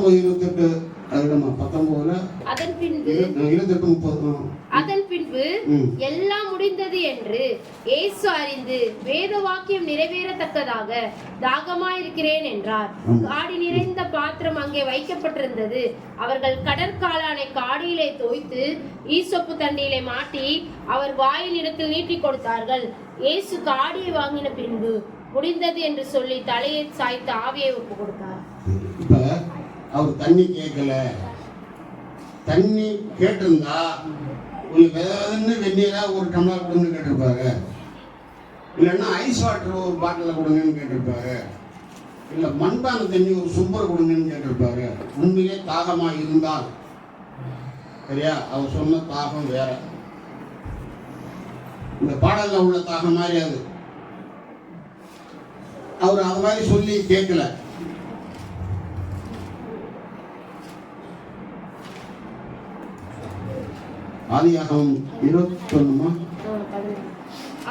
பத்தொன்பது இருபத்தெட்டு அதன் பின்பு. அதன் பின்பு. எல்லாம் முடிந்தது என்று இயேசு அறிந்து வேத வாக்கியம் நிறைவேறத்தக்கதாக தாகமாயிருக்கிறேன் என்றார் ம். காடி நிறைந்த பாத்திரம் அங்கே வைக்கப்பட்டிருந்தது அவர்கள் கடற்காளானை காடியிலே தோய்த்து ஈசொப்பு தண்டியிலே மாட்டி அவர் வாயின் இடத்தில் நீட்டி கொடுத்தார்கள் இயேசு காடியை வாங்கின பின்பு முடிந்தது என்று சொல்லி தலையை சாய்த்து ஆவியை ஒப்பு கொடுத்தார் அவர் தண்ணி கேட்கல. தண்ணி கேட்டிருந்தா உங்களுக்கு வெதன்னு வெந்நீரா ஒரு டம்ளர் கொடுங்கன்னு கேட்டிருப்பாரு. இல்லைன்னா ஐஸ் வாட்டர் ஒரு பாட்டில் கொடுங்கன்னு கேட்டிருப்பாரு. இல்லை மண்பான தண்ணி ஒரு சும்பர் கொடுங்கன்னு கேட்டிருப்பாரு. உண்மையிலே தாகமாக இருந்தால். சரியா? அவர் சொன்ன தாகம் வேற. இந்த பாடலில் உள்ள தாகம் மாதிரி அது. அவர் அது மாதிரி சொல்லி கேட்கல. ஆதியாகமம் இருபத்தொன்னுமா?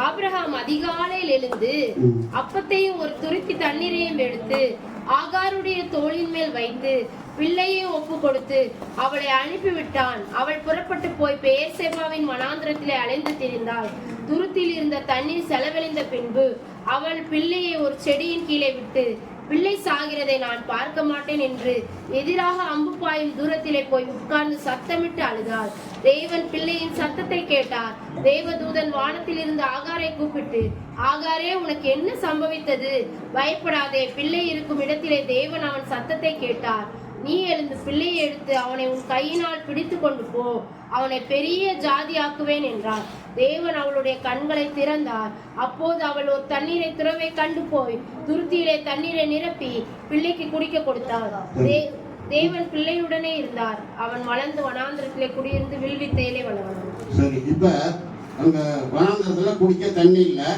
ஆபிரகாம் அதிகாலையில் எழுந்து. அப்பத்தையும் ஒரு துருத்தி தண்ணீரையும் எடுத்து ஆகாருடைய தோளின் மேல் வைத்து பிள்ளையை ஒப்பு கொடுத்து அவளை அனுப்பிவிட்டான். அவள் புறப்பட்டு போய் பெயர்சேபாவின் வனாந்திரத்திலே அலைந்து திரிந்தாள். துருத்தில் இருந்த தண்ணீர் செலவழிந்த பின்பு அவள் பிள்ளையை ஒரு செடியின் கீழே விட்டு பிள்ளை சாகிறதை நான் பார்க்க மாட்டேன் என்று எதிராக அம்பு பாயும் தூரத்திலே போய் உட்கார்ந்து சத்தமிட்டு அழுதாள். தேவன் பிள்ளையின் சத்தத்தை கேட்டார். தேவதூதன் வானத்தில் இருந்து ஆகாரை கூப்பிட்டு ஆகாரே உனக்கு என்ன சம்பவித்தது? பயப்படாதே பிள்ளை இருக்கும் இடத்திலே தேவன் அவன் சத்தத்தை கேட்டார். நீ எழுந்து பிள்ளையை எடுத்து அவனை உன் கையினால் பிடித்து கொண்டு போ. அவனை பெரிய ஜாதியாக்குவேன் என்றார். தேவன் அவளுடைய கண்களை திறந்தார். அப்போது அவள் ஒரு தண்ணீரை துறவை கண்டு போய் துருத்தியிலே தண்ணீரை நிரப்பி பிள்ளைக்கு குடிக்க கொடுத்தார் தே- தேவன் பிள்ளையுடனே இருந்தார். அவன் வளர்ந்து வனாந்திரத்திலே குடியிருந்து வில்வித்தையிலே வளர்ந்தான். சரி இப்ப அங்க வனாந்திரத்துல குடிக்க தண்ணி இல்ல.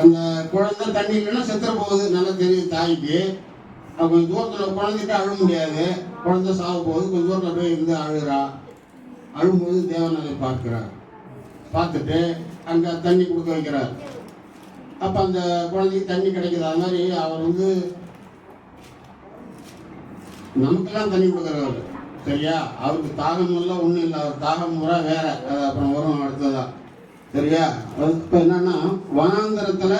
அந்த குழந்தை தண்ணி இல்லைன்னா செத்துற போகுது. நல்லா தெரியுது தாய்க்கு. கொஞ்சம் தூரத்துல குழந்தைகிட்ட அழ முடியாது. குழந்தை சாக போகுது கொஞ்சம் தூரத்தில் போய் இருந்து அழுகிறா. அழும்போது தேவன் பார்க்கிறார். பார்த்துட்டு அங்க தண்ணி கொடுக்க வைக்கிறார். அப்ப அந்த குழந்தைக்கு தண்ணி கிடைக்கிறா மாதிரி அவர் வந்து நமக்கெல்லாம் தண்ணி கொடுக்குறவர் சரியா? அவருக்கு தாகம் எல்லாம் ஒன்றும் இல்லை. அவர் தாகம் முறை வேற. அது அப்புறம் வரும் அடுத்ததா. சரியா? அது இப்போ என்னன்னா வனாந்தரத்தில்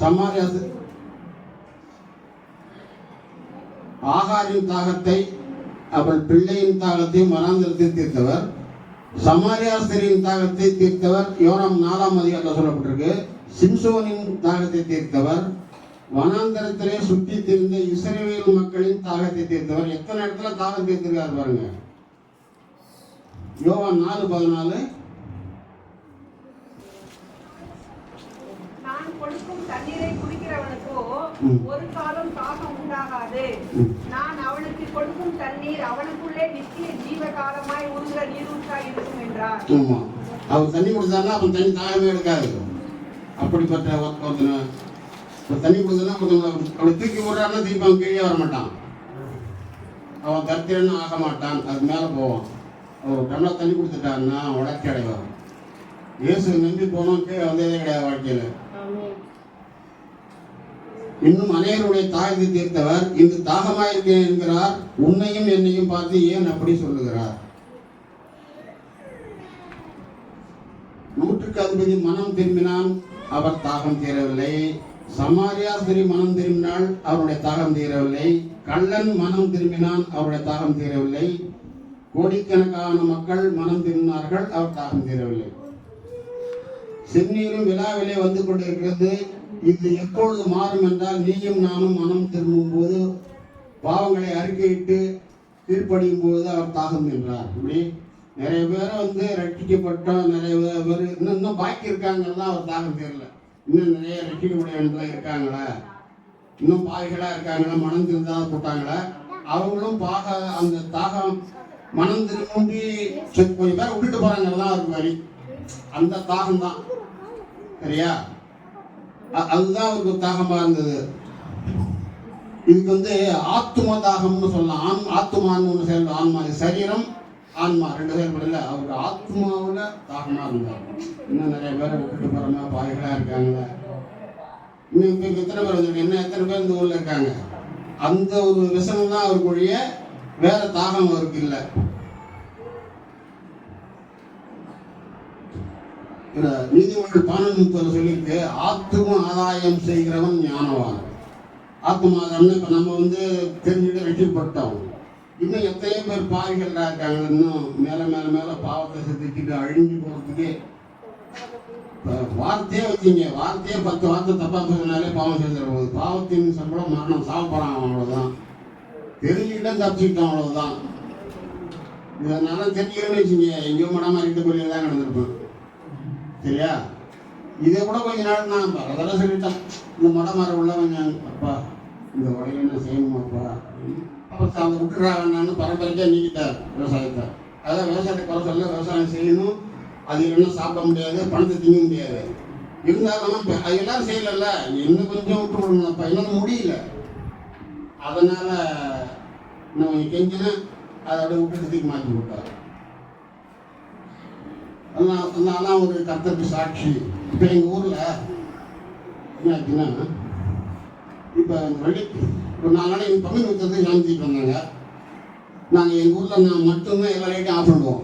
சமாரியாசு ஆகாரின் தாகத்தை அவள் பிள்ளையின் தாகத்தையும் வனாந்தரத்தில் தீர்த்தவர். சமாரியாஸ்திரியின் தாகத்தை தீர்த்தவர். யோனம் நாலாம் அதிகாரத்தில் சொல்லப்பட்டிருக்கு. சிம்சோனின் தாகத்தை தீர்த்தவர். வனாந்தரத்திலே சுற்றி திரிந்த இஸ்ரவேல் மக்களின் தாகத்தை தீர்த்தவர். எத்தனை இடத்துல தாகம் தீர்த்திருக்காரு பாருங்க. யோவான் நாலு பதினாலு. நான் கொடுக்கும் தண்ணீரை குடிக்கிறவனுக்கோ. ஒரு காலம் தாகம் உண்டாகாது. நான் அவனுக்கு கொடுக்கும் தண்ணீர் அவனுக்குள்ளே நித்திய ஜீவகாலமாய் உருகிற நீரூற்றாய் இருக்கும் என்றார். அவர் தண்ணி கொடுத்தாருன்னா அப்ப தண்ணி தாகமே எடுக்காது. அப்படிப்பட்ட ஒரு- ஒருத்தனை இப்ப தண்ணி கொடுத்தா ஒருத்தவங்க அவனை தூக்கி விடுறாருன்னா திருப்பி அவன் கீழே வர மாட்டான். அவன் தத்திரன்னு ஆக மாட்டான். அது மேல போவான். அவர் டம்ளர் தண்ணி கொடுத்துட்டான்னா அவன் வளர்ச்சி அடைவான் இயேசு நம்பி போனோம் கீழே வந்ததே கிடையாது வாழ்க்கையில. இன்னும் அநேகருடைய தாகத்தை தீர்த்தவர் இன்று தாகமாயிருக்கேன் என்கிறார். உன்னையும் என்னையும் பார்த்து ஏன் அப்படி சொல்லுகிறார்? நூற்றுக்கு அதிபதி மனம் திரும்பினான் அவர் தாகம் தீரவில்லை. சமாரியா மனம் திரும்பினால் அவருடைய தாகம் தீரவில்லை. கள்ளன் மனம் திரும்பினான் அவருடைய தாகம் தீரவில்லை. கோடிக்கணக்கான மக்கள் மனம் திரும்பினார்கள் அவர் தாகம் தீரவில்லை. செந்நீரும் விழாவிலே வந்து கொண்டிருக்கிறது. இது எப்பொழுது மாறும் என்றால் நீயும் நானும் மனம் திரும்பும் போது பாவங்களை அறிக்கையிட்டு கீழ்ப்படியும் போது அவர் தாகம் என்றார் இப்படி நிறைய பேர் வந்து ரட்சிக்கப்பட்டோம் நிறைய பேர் இன்னும் இன்னும் பாக்கி இருக்காங்கலாம் அவர் தாகம் தெரியல. இன்னும் நிறைய ரட்சிக்கப்படையவங்களாம் இருக்காங்களா. இன்னும் பாவிகளாக இருக்காங்களா மனம் திருந்தாத போட்டாங்களா. அவங்களும் பாக அந்த தாகம் மனம் திரும்பி கொஞ்சம் பேர் விட்டுட்டு போறாங்கலாம் அவருக்கு வரி அந்த தாகம் தான். சரியா? அதுதான் அவருக்கு தாகமாக தாகமா இருந்தது. இதுக்கு வந்து ஆத்தும தாகம்னு சொல்லலாம். ஆன் ஆத்துமான்னு ஒன்று செயல் ஆன்மா இது சரீரம் ஆன்மா. ரெண்டு செயல்படல. அவருக்கு ஆத்மாவில் தாகமாக இருந்தார். இன்னும் நிறைய பேரை விட்டுட்டு போறோமா பாய்களாக இருக்காங்க இன்னும் இப்ப எத்தனை பேர் வந்து என்ன எத்தனை பேர் இந்த ஊரில் இருக்காங்க? அந்த ஒரு விசனம் தான் அவருக்கு ஒழிய வேற தாகம் அவருக்கு இல்லை. இந்த நீதிமன்றம் பதினொன்று சொல்லியிருக்கு ஆத்தும ஆதாயம் செய்கிறவன் ஞானவான். ஆத்தும இப்போ நம்ம வந்து தெரிஞ்சுட்டு வெற்றிப்பட்டோம் இன்னும் எத்தனையோ பேர் பாவிகளாக இருக்காங்க இன்னும் மேலே மேலே மேலே பாவத்தை செத்துக்கிட்டு அழிஞ்சு போகிறதுக்கே வார்த்தையே வச்சீங்க வார்த்தையே பத்து வார்த்தை தப்பாக சொன்னாலே பாவம் செஞ்சிட போகுது. பாவத்தின் சம்பளம் மரணம் சாப்பிட்றான் அவ்வளோதான் தெரிஞ்சுக்கிட்டே தப்பிச்சுக்கிட்டோம் அவ்வளவுதான். இதனால தெரிஞ்சுக்கணும்னு வச்சுங்க எங்கேயோ மடமா ரெண்டு கோயில தான் நடந்திருப்பேன். சரியா? இதை கூட கொஞ்ச நாள் நான் பரதெல்லாம் சொல்லிட்டேன் இந்த மடமரம் உள்ளவங்க அப்பா இந்த உடைய என்ன செய்யணுமாப்பா அப்போ? அவங்க விட்டுறா வேணான்னு பரம்பரைக்கா நீக்கிட்டார் விவசாயத்தை அதான் விவசாயத்தை குறை சொல்ல விவசாயம் செய்யணும். அது இல்லைன்னா சாப்பிட முடியாது பணத்தை திங்க முடியாது. இருந்தாலும் அது எல்லாரும் செய்யலல்ல. இன்னும் கொஞ்சம் விட்டு விடணும்ப்பா என்னால் முடியல. அதனால் நான் கெஞ்சினேன். அதை அப்படியே விட்டு தூக்கி மாற்றி விட்டார். அதெல்லாம் ஒரு கர்த்தருக்கு சாட்சி. இப்போ எங்கள் ஊரில் என்னாச்சுன்னா இப்போ வெள்ளி ஒரு நாலு எங்கள் பங்குனி வச்சது சாந்திட்டு வந்தாங்க. நாங்கள் எங்கள் ஊரில் நான் மட்டும்தான் எல்லா லைட்டையும் ஆஃப் பண்ணுவோம்.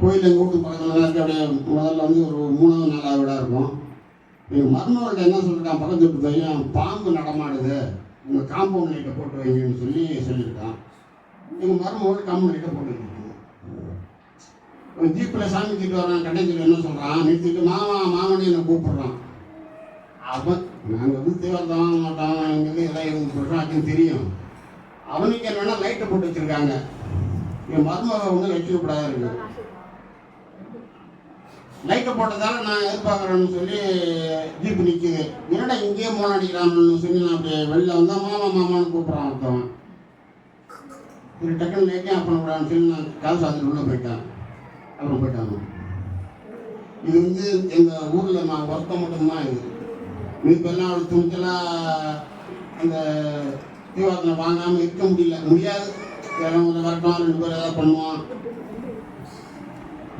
கோயில் எங்கள் வீட்டுக்கு பக்கத்தில் தான் அப்படியே முதல்ல வந்து ஒரு மூணாவது நாலாவது வீடாக இருக்கும் எங்கள் மருமகள்கிட்ட என்ன சொல்லிட்டான் பக்கத்து வீட்டு பையன் பாம்பு நடமாடுது. உங்கள் காம்பவுண்ட் லைட்டை போட்டு வைங்கன்னு சொல்லி சொல்லியிருக்கான். எங்கள் மருமகள் காம்பவுண்ட் லைட்டை போட்டு ஜீப்பில் சாமி தூக்கிட்டு வரான் கடைஞ்சில் என்ன சொல்கிறான் நிறுத்திட்டு மாமா மாமனு என்னை கூப்பிடுறான். அவன் நாங்கள் வந்து தீவிரத்தை வாங்க மாட்டோம் எங்களுக்கு எல்லாம் இவங்க சொல்கிறான் தெரியும். அவனுக்கு என்னன்னா லைட்டை போட்டு வச்சுருக்காங்க. என் மருமக ஒன்றும் வச்சுக்கப்படாத இருக்கு. லைட்டை போட்டதால நான் எதிர்பார்க்குறேன்னு சொல்லி ஜீப்பு நிற்குது என்னடா இங்கேயே மோன் அடிக்கிறான்னு சொல்லி நான் அப்படியே வெளில வந்தால் மாமா மாமான்னு கூப்பிட்றான் ஒருத்தவன் சரி டக்குன்னு லைட்டே ஆஃப் பண்ணக்கூடாதுன்னு சொல்லி நான் காசு அதில் உள்ளே போயிட்டேன். அப்புறம் போயிட்டாங்க இது வந்து எங்கள் ஊரில் நான் ஒருத்தம் மட்டும்தான் இது. மீப்பெல்லாம் அவள் துணிச்சலாக அந்த தீவாரத்தில் வாங்காமல் இருக்க முடியல. முடியாது. யாரும் ஒரு வரட்டும் ரெண்டு பேர் ஏதாவது பண்ணுவான்.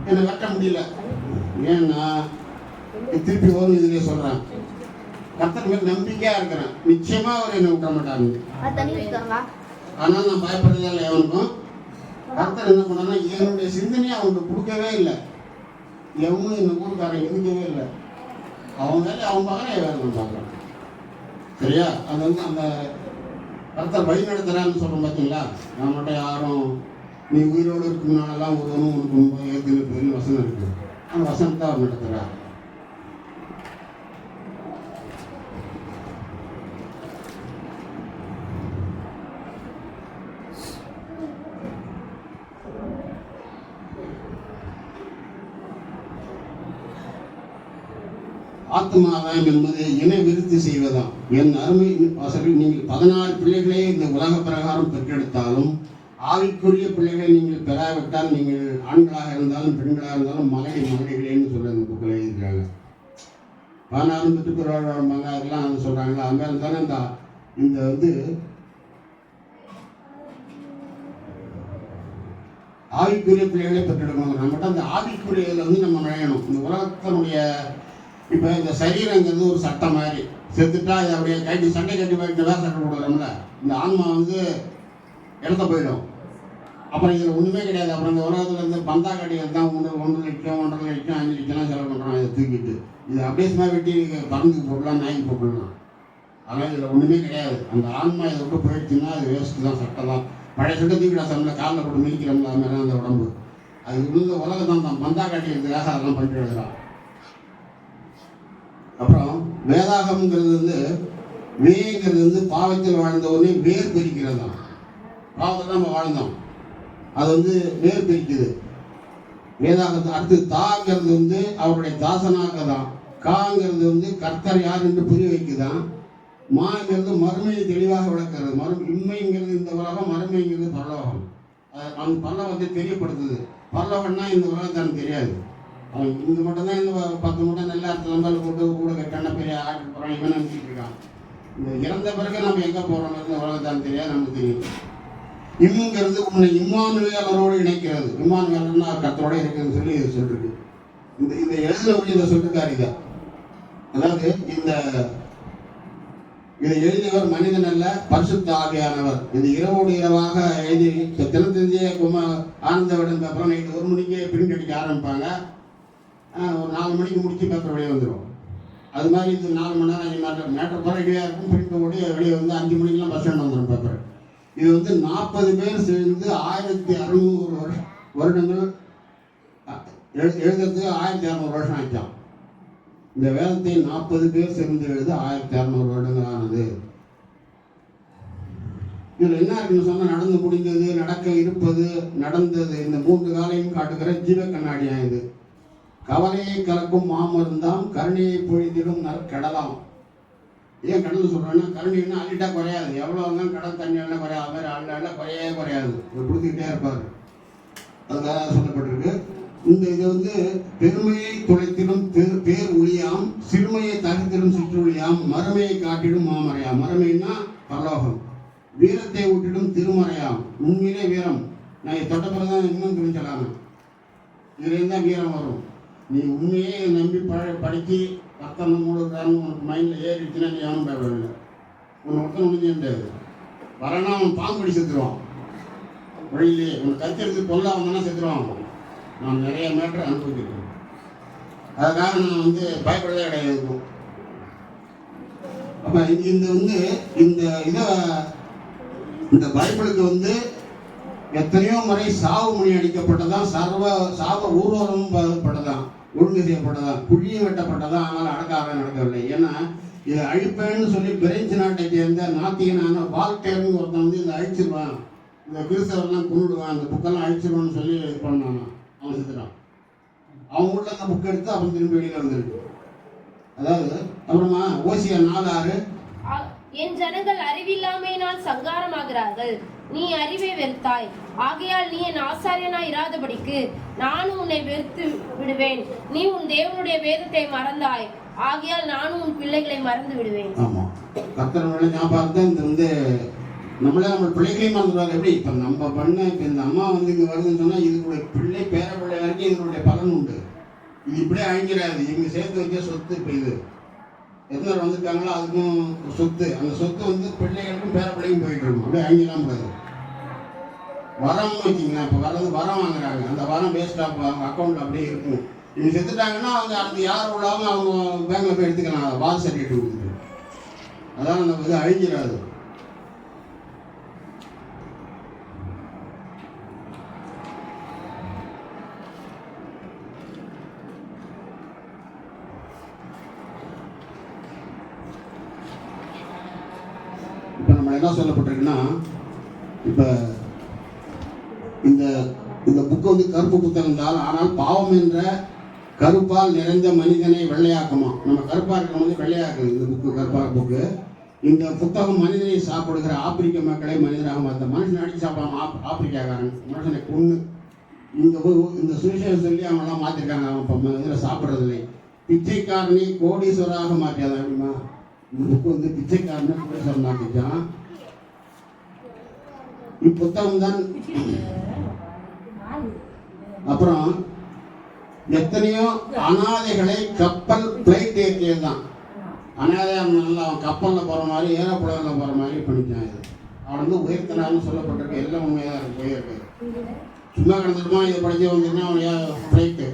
என்னை வெட்ட முடியல. ஏன்னா திருப்பி வரும் இதுலேயே சொல்கிறேன் கர்த்தர் மேல் நம்பிக்கையாக இருக்கிறேன். நிச்சயமாக அவர் என்னை விட்ட மாட்டாங்க ஆனால் நான் பயப்படுறதே இல்லை எவனுக்கும் கர்த்தர் என்ன பண்ணான்னா என்னுடைய சிந்தனையை அவனுக்கு கொடுக்கவே இல்லை. எவனும் இந்த ஊருக்காரன் எதுக்கவே இல்லை. அவன் வேலை அவன் பார்க்குறான் வேலை நான் சரியா? அது வந்து அந்த கர்த்தர் வழி நடத்துகிறான்னு சொல்கிறோம் பார்த்தீங்களா? நம்மகிட்ட யாரும் நீ உயிரோடு இருக்குனாலெல்லாம் ஒருவனும் உனக்கு ஏற்றுன்னு பெரிய வசனம் இருக்குது அந்த வசனத்தை அவர் நடத்துகிறார் ஆத்மாவாம் என்பது இணை விருத்தி செய்வதாம். என் அருமை வாசலில் நீங்கள் பதினாறு பிள்ளைகளே இந்த உலக பிரகாரம் பெற்றெடுத்தாலும் ஆவிக்குரிய பிள்ளைகளை நீங்கள் பெறாவிட்டால் நீங்கள் ஆண்களாக இருந்தாலும் பெண்களாக இருந்தாலும் மகளை மகடிகளேன்னு சொல்ல புக்களை புக்கில் எழுதியிருக்காங்க பதினாறு பெற்று பெறுவாங்க அதெல்லாம் சொல்கிறாங்க சொல்கிறாங்களா அது மாதிரி தானே இந்த இந்த வந்து ஆவிக்குரிய பிள்ளைகளை பெற்றெடுக்கணும் நம்மகிட்ட அந்த ஆவிக்குரியதில் வந்து நம்ம நுழையணும். இந்த உலகத்தினுடைய இப்போ இந்த சரீரங்கிறது ஒரு சட்டம் மாதிரி. செத்துட்டா அதை அப்படியே கட்டி சண்டை கட்டி போயிட்டு வேற சட்டை போடுறோம்ல இந்த ஆன்மா வந்து இடத்த போயிடும். அப்புறம் இதில் ஒன்றுமே கிடையாது. அப்புறம் இந்த உலகத்தில் இருந்து பந்தா கடைகள் தான் ஒன்று ஒன்று லட்சம் ஒன்றரை லட்சம் அஞ்சு லட்சம்லாம் செலவு பண்ணுறான் இதை தூக்கிட்டு. இது அப்படியே சும்மா வெட்டி பறந்துக்கு போடலாம் நாய்க்கு போட்டுடலாம் அதனால் இதில் ஒன்றுமே கிடையாது. அந்த ஆன்மா இதை விட்டு போயிடுச்சுன்னா அது வேஸ்ட்டு தான் சட்டை தான். பழைய சட்டை தூக்கிடா சம்மில் காலில் போட்டு மிதிக்கிறோம்ல அது மாதிரி அந்த உடம்பு. அது உள்ள உலகம் தான் தான். பந்தா காட்டிக்கிறதுக்காக அதெல்லாம் பண்ணிட்டு எழுதுறான் அப்புறம் வேதாகம்ங்கிறது வந்து வேங்கிறது வந்து பாவத்தில் வாழ்ந்தவொடனே வேர் பிரிக்கிறது தான். பாவத்தில் நம்ம வாழ்ந்தோம். அது வந்து வேர் பிரிக்குது. வேதாகத்தை அடுத்து தாங்கிறது வந்து அவருடைய தாசனாக தான். காங்கிறது வந்து கர்த்தர் யார் என்று புரிய வைக்குதான். மாங்கிறது மறுமையை தெளிவாக விளக்கிறது. மறு இம்மைங்கிறது இந்த உலகம் மறுமைங்கிறது பரலோகம். அது அந்த பல்லவத்தை தெரியப்படுத்துது. பரலோகம்னா இந்த உலகம் தான் தெரியாது. அவன் இங்க மட்டும்தான் இந்த பத்து மூட்டை நெல்லை அறுத்து நம்பல் போட்டு கூட கண்ண பெரிய ஆட்டு போகிறான் இவன் நினச்சிட்டு இருக்கான் இந்த இறந்த பிறகு நம்ம எங்கே போகிறோம்னு உலகத்தான் தெரியாது நமக்கு தெரியும் இம்முங்கிறது உன்னை இம்மானுவேலரோடு இணைக்கிறது இம்மானுவேலர்னா கத்தோட இருக்குதுன்னு சொல்லி இது சொல்லிருக்கு இந்த இந்த எழுதின இதை சொல்லிருக்காரு இதை அதாவது இந்த இதை எழுதியவர் மனிதன் அல்ல பரிசுத்த ஆவியானவர் இந்த இரவோடு இரவாக எழுதி தினத்தந்திய குமா ஆனந்தவிடன் அப்புறம் நைட்டு ஒரு மணிக்கே பிரிண்ட் அடிக்க ஆரம்பிப்பாங்க ஒரு நாலு மணிக்கு முடிச்சு பேப்பர் வெளியே வந்துடும் அது மாதிரி இது நாலு மணி நேரம் அஞ்சு மேட்டர் மேட்டர் போகிற இருக்கும். பிரிண்ட் ஓடி வெளியே வந்து அஞ்சு மணிக்கெல்லாம் பஸ் ஸ்டாண்ட் வந்துடும் பேப்பர் இது வந்து நாற்பது பேர் சேர்ந்து ஆயிரத்தி அறுநூறு வருஷம் வருடங்கள் எழு- எழுதுறதுக்கு ஆயிரத்தி அறநூறு வருஷம் ஆச்சாம் இந்த வேதத்தை நாற்பது பேர் சேர்ந்து எழுத ஆயிரத்தி அறநூறு வருடங்கள் ஆனது. இதில் என்ன இருக்குன்னு சொன்னால் நடந்து முடிந்தது நடக்க இருப்பது நடந்தது. இந்த மூன்று காலையும் காட்டுகிற ஜீவ கண்ணாடியாக இது. கவலையை கலக்கும் மாமருந்தாம் கருணையை பொழிந்திடும் கடலாம் ஏன் கடல் சொல்றேன்னா கருணைன்னா அள்ளிட்டா குறையாது. எவ்வளோ தான் கடல் தண்ணி எல்லாம் குறையாது. மாதிரி அள்ள அள்ள குறையவே குறையாது. கொடுத்துக்கிட்டே இருப்பார். அதுக்காக சொல்லப்பட்டிருக்கு. இந்த இது வந்து பெருமையை துளைத்திடும் பேர் ஒளியாம் சிறுமையை தகுத்திடும் சிற்றொழியாம் மறுமையை காட்டிடும் மாமறையாம் மறுமைன்னா பரலோகம். வீரத்தை ஊட்டிடும் திருமறையாம். உண்மையிலே வீரம். நான் இதை தொட்ட இன்னும் துணிச்சலாமே இதுலேருந்து தான் வீரம் வரும். நீ உண்மையே நம்பி ப படித்து பக்கம் மூடுறான்னு உனக்கு மைண்டில் ஏறிடுச்சுன்னா நீ யாரும் பயப்படவில்லை உன்னை ஒருத்தன் முடிஞ்சே முடியாது வரனா அவன் பாம்பு கடி செத்துருவான். வழியிலே உனக்கு கத்தெடுத்து கொல்ல வந்தானா செத்துருவான்? நான் நிறைய மேட்டர் அனுபவிச்சிருக்கேன். அதுக்காக நான் வந்து பயப்படவே கிடையாது அப்போ இது இந்த வந்து இந்த இதை இந்த பைபிளுக்கு வந்து எத்தனையோ முறை சாவு மணி அடிக்கப்பட்டதான் சர்வ சாப ஊர்வலமும் பட்டதான் ஒழுங்கு செய்யப்பட்டதான் குழியும் வெட்டப்பட்டதான் ஆனால் அடக்காக நடக்கவில்லை. ஏன்னா இதை அழிப்பேன்னு சொல்லி பிரெஞ்சு நாட்டை சேர்ந்த நாத்திகனான வால்டேர்னு ஒருத்தன் வந்து இதை அழிச்சிருவான். இந்த கிறிஸ்தவர்லாம் கொண்டுடுவான் அந்த புக்கெல்லாம் அழிச்சிருவான்னு சொல்லி இது பண்ணானா அவன் செத்துட்டான். அவங்க உள்ள அந்த புக் எடுத்து அவன் திரும்பி வெளியில் வந்துருக்கு அதாவது அப்புறமா ஓசியா நாலு ஆறு என் ஜனங்கள் அறிவில்லாமையினால் சங்காரமாகிறார்கள். நீ அறிவை வெறுத்தாய். ஆகையால் நீ என் ஆசாரியனாய் இராதபடிக்கு நானும் உன்னை வெறுத்து விடுவேன். நீ உன் தேவனுடைய வேதத்தை மறந்தாய். ஆகையால் நானும் உன் பிள்ளைகளை மறந்து விடுவேன். ஆமா. கர்த்தரோட ஞாபகம் தான் இந்த வந்து நம்மளே நம்ம பிள்ளைகளையும் மறந்துடுவாங்க. எப்படி? இப்போ நம்ம பண்ண இப்போ இந்த அம்மா வந்து இங்கே வருதுன்னு சொன்னால் இதனுடைய பிள்ளை பேர பிள்ளை வரைக்கும் இதனுடைய பலன் உண்டு. இது இப்படியே அழிஞ்சிடாது. இவங்க சேர்த்து வைக்க சொத்து இப்போ இது. எத்தனை வந்திருக்காங்களோ அதுக்கும் சொத்து. அந்த சொத்து வந்து பிள்ளைகளுக்கும் பேர பிள்ளைக்கும் போயிட்டு இருக்கும். அப்படியே அங்கெல்லாம் போகுது வரம்னு வச்சிங்கன்னா இப்போ வர்றது வரம் வாங்குறாங்க. அந்த வரம் வேஸ்ட்டாக அவங்க அக்கௌண்ட்டில் அப்படியே இருக்கும். இவங்க செத்துட்டாங்கன்னா அவங்க அடுத்து யார் விடாமல் அவங்க பேங்க்கில் போய் எடுத்துக்கலாம். வால் சர்டிஃபிகேட் கொடுத்துட்டு. அதான் அந்த இது அழிஞ்சிடாது இப்போ நம்ம என்ன சொல்லப்பட்டிருக்குன்னா இப்போ இந்த இந்த புக்கு வந்து கருப்பு புத்தகம் தான் ஆனால் பாவம் என்ற கருப்பால் நிறைந்த மனிதனை வெள்ளையாக்குமா? நம்ம கருப்பா இருக்கிற வந்து வெள்ளையாக்குது இந்த புக்கு கருப்பா புக்கு இந்த புத்தகம் மனிதனை சாப்பிடுகிற ஆப்பிரிக்க மக்களை மனிதராக மாற்ற மனுஷன் அடிச்சு சாப்பிடாம ஆப் ஆப்பிரிக்காக்காரன் மனுஷனை கொண்டு இந்த இந்த சுவிசேஷம் சொல்லி அவங்கெல்லாம் மாற்றிருக்காங்க அவன் இப்போ இதில் சாப்பிட்றதில்லை. பிச்சைக்காரனை கோடீஸ்வராக மாற்றியாதான் அப்படிமா இந்த புக்கு வந்து பிச்சைக்காரனை கோடீஸ்வரன் மாற்றிச்சான். புத்தகம் தான். அப்புறம் எத்தனையோ அனாதைகளை கப்பல் பிளைட் ஏற்றியது தான். அனாதையாக நல்லா அவன் கப்பலில் போகிற மாதிரி ஏரோப்ளேனில் போகிற மாதிரி பண்ணிட்டான் இது. அவன் வந்து உயர்த்தினான்னு சொல்லப்பட்டிருக்கு. எல்லாம் உண்மையாக இருக்கு. உயர்க்கு சும்மா கிடந்துட்டுமா இதை படிச்சு வந்தீங்கன்னா அவன் ஃப்ளைட்டு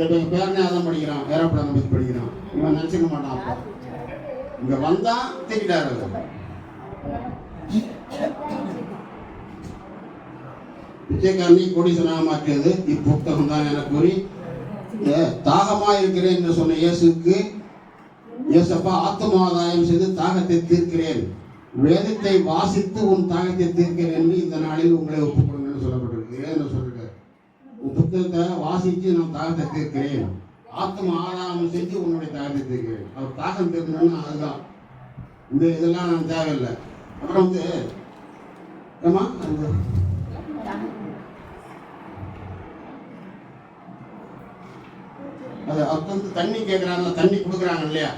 இப்போ பேரனே அதான் படிக்கிறான். ஏரோப்ளேனை பற்றி படிக்கிறான். இவன் நினச்சிக்க மாட்டான் அப்போ. இங்கே வந்தால் தூக்கிட்டாரு விஜயகாந்தி பிச்சைக்காரனை கோடீஸ்வரனாக மாற்றியது இப்புத்தகம் தான் என கூறி ஏ- தாகமா இருக்கிறேன் என்று சொன்ன இயேசுக்கு இயேசப்பா ஆத்மாதாயம் செய்து தாகத்தை தீர்க்கிறேன். வேதத்தை வாசித்து உன் தாகத்தை தீர்க்கிறேன் என்று இந்த நாளில் உங்களை ஒப்புக் கொடுங்கன்னு சொல்லப்பட்டிருக்கு. ஏன் சொல்லிருக்காரு? உன் புத்தகத்தை வாசித்து நான் தாகத்தை தீர்க்கிறேன். ஆத்ம ஆதாரம் செஞ்சு உன்னுடைய தாகத்தை தீர்க்கிறேன். அவர் தாகம் தீர்க்கணும்னா அதுதான். இந்த இதெல்லாம் நான் தேவையில்லை. அப்புறம் வந்து ஏமா அது அப்போ வந்து தண்ணி கேட்குறாங்க தண்ணி கொடுக்குறாங்க இல்லையா?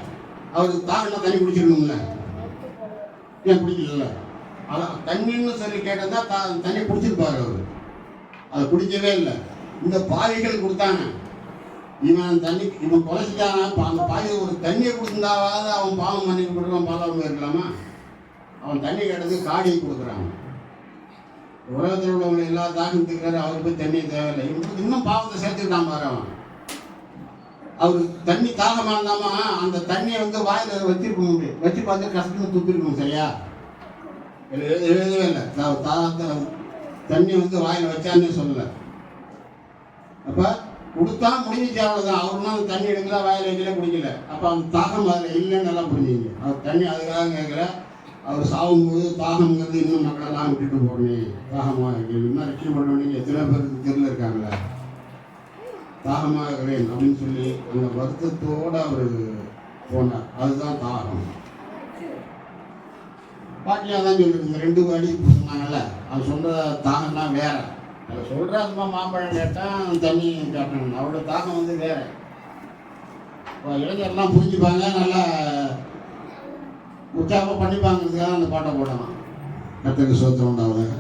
அவருக்கு தாங்கன்னா தண்ணி குடிச்சிடணும்ல ஏன் குடிக்கல அதான் தண்ணின்னு சொல்லி கேட்டதா தா தண்ணி குடிச்சிருப்பாரு அவர். அதை குடிக்கவே இல்லை. இந்த பாவிகள் கொடுத்தாங்க. இவன் தண்ணி இவன் குறைச்சிட்டானா அந்த பாவி ஒரு தண்ணியை கொடுத்துருந்தாவது அவன் பாவம் பண்ணி கொடுக்குறான் பாவம் இருக்கலாமா? அவன் தண்ணி கேட்டது காடியை கொடுக்குறாங்க. உலகத்தில் உள்ளவங்க எல்லா தாக்கம் தீர்க்கிறாரு. அவருக்கு போய் தண்ணி தேவையில்லை. இவனுக்கு இன்னும் பாவத்தை சேர்த்துக்கிட்டான் பாரு அவன். அவர் தண்ணி தாகமாக இருந்தாமா அந்த தண்ணியை வந்து வாயில் வச்சிருக்க முடியும் வச்சு பார்த்து கஷ்டம்னு துப்பிருக்கணும் சரியா? எழுதவே இல்லை. நான் தாகத்தை தண்ணி வந்து வாயில் வச்சான்னு சொல்லலை. அப்போ கொடுத்தா முடிஞ்சிச்சு அவ்வளோதான் அவருனா அந்த தண்ணி எடுக்கல வாயில் வைக்கல குடிக்கல. அப்போ அந்த தாகம் அதில் இல்லைன்னு நல்லா புரிஞ்சுங்க. அவர் தண்ணி அதுக்காக கேட்கல. அவர் சாகும்போது தாகம்ங்கிறது இன்னும் மக்களெல்லாம் விட்டுட்டு போகணும். தாகமாக இன்னும் ரட்சியம் பண்ண வேண்டிய எத்தனை பேருக்கு தெருல இருக்காங்களே? தாகமாக அப்படின்னு சொல்லி அந்த வருத்தத்தோடு அவர் போனார். அதுதான் தாகம். பாட்டியாக தான் சொல்லிருக்கு இந்த ரெண்டு வாடி சொன்னாங்கல்ல அவர் சொல்கிற தாகம்னா வேற. அதை சொல்கிற அதுமா மாம்பழம் கேட்டால் தண்ணி கேட்டாங்க. அவரோட தாகம் வந்து வேற. இப்போ இளைஞர்லாம் புரிஞ்சுப்பாங்க நல்லா உற்சாகமாக பண்ணிப்பாங்கிறதுக்காக அந்த பாட்டை போடலாம். கத்தருக்கு சோத்திரம் உண்டாவதாக.